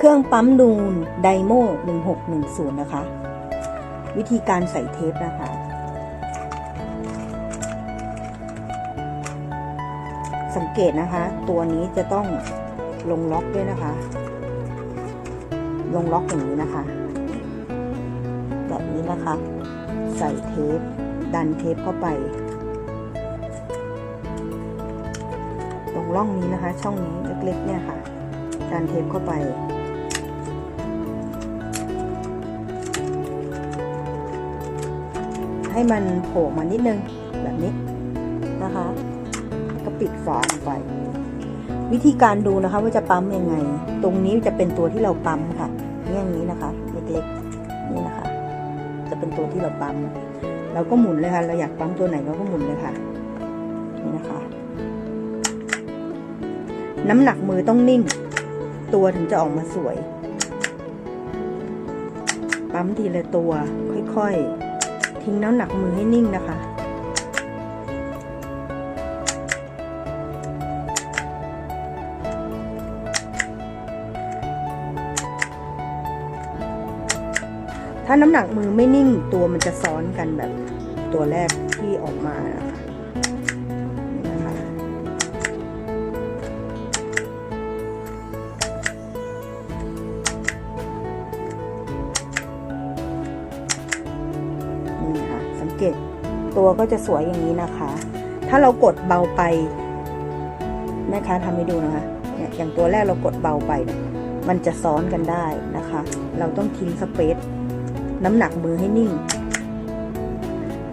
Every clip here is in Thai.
เครื่องปั๊มนูนไดโม1610 นะคะ วิธีการใส่เทปนะคะ สังเกตนะคะ ตัวนี้จะต้องลงล็อกด้วยนะคะ ลงล็อกอย่างนี้นะคะ แบบนี้นะคะ ใส่เทป ดันเทปเข้าไป ตรงร่องนี้นะคะ ช่องนี้เล็กๆเนี่ยค่ะดันเทปเข้าไป ให้มันโผล่มานิดนึงแบบนี้นะคะ ก็ปิดฝาลงไป วิธีการดูนะคะว่าจะปั๊มยังไง ตรงนี้จะเป็นตัวที่เราปั๊มค่ะอย่างนี้นะคะเล็กๆนี่นะคะ จะเป็นตัวที่เราปั๊มเราก็หมุนเลยค่ะ เราอยากปั๊มตัวไหนเราก็หมุนเลยค่ะนี่นะคะ น้ำหนักมือต้องนิ่ง ตัวถึงจะออกมาสวย ปั๊มทีละตัวค่อยๆ ทิ้งน้ำหนักมือให้นิ่งนะคะ ถ้าน้ำหนักมือไม่นิ่งตัวมันจะซ้อนกันแบบตัวแรกที่ออกมานะคะ เกตตัวก็จะสวยอย่างนี้นะคะ ถ้าเรากดเบาไปแม่ค้าทำให้ดูนะคะเนี่ยอย่างตัวแรกเรากดเบาไป มันจะซ้อนกันได้นะคะ เราต้องทิ้งสเปซน้ำหนักมือให้นิ่ง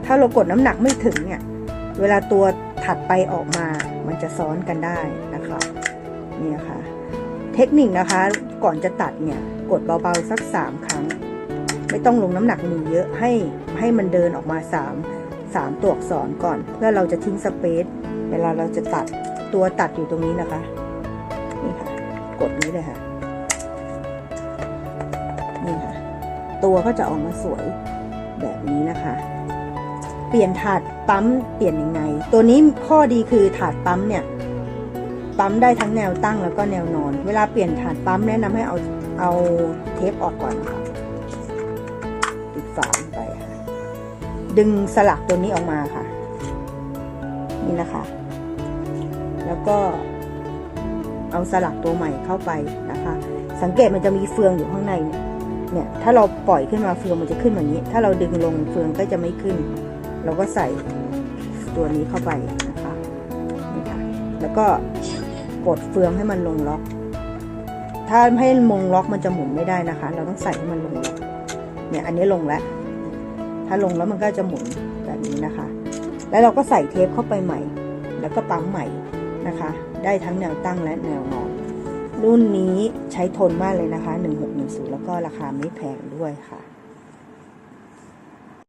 ถ้าเรากดน้ำหนักไม่ถึงเนี่ย เวลาตัวถัดไปออกมา มันจะซ้อนกันได้นะคะนี่ยค่ะเทคนิคนะคะ ก่อนจะตัดเนี่ย กดเบาๆสักสามครั้ง ไม่ต้องลงน้ำหนักมือเยอะให้ให้มันเดินออกมาสามสามตัวอักษรก่อน เพื่อเราจะทิ้งสเปซเวลาเราจะตัดตัวตัดอยู่ตรงนี้นะคะนี่ค่ะ กดนี้เลยค่ะนี่ค่ะ ตัวก็จะออกมาสวยแบบนี้นะคะ เปลี่ยนถาดปั๊มเปลี่ยนยังไง ตัวนี้ข้อดีคือถาดปั๊มเนี่ยปั๊มได้ทั้งแนวตั้งแล้วก็แนวนอน เวลาเปลี่ยนถาดปั๊มแนะนำให้เอาเอาเทปออกก่อนค่ะ ปิดฝาลงไปค่ะ ดึงสลักตัวนี้ออกมาค่ะ นี่นะคะ แล้วก็เอาสลักตัวใหม่เข้าไปนะคะ สังเกตมันจะมีเฟืองอยู่ข้างในเนี่ยเนี่ยถ้าเราปล่อยขึ้นมาเฟืองมันจะขึ้นแบบนี้ ถ้าเราดึงลงเฟืองก็จะไม่ขึ้น เราก็ใส่ตัวนี้เข้าไปนะคะนี่ค่ะแล้วก็กดเฟืองให้มันลงล็อก ถ้าให้มงล็อกมันจะหมุนไม่ได้นะคะ เราต้องใส่ให้มันลงล็อก เนี่ยอันนี้ลงแล้ว ถ้าลงแล้วมันก็จะหมุนแบบนี้นะคะ แล้วเราก็ใส่เทปเข้าไปใหม่ แล้วก็ปั๊มใหม่นะคะ ได้ทั้งแนวตั้งและแนวนอน รุ่นนี้ใช้ทนมากเลยนะคะ 1610 แล้วก็ราคาไม่แพงด้วยค่ะ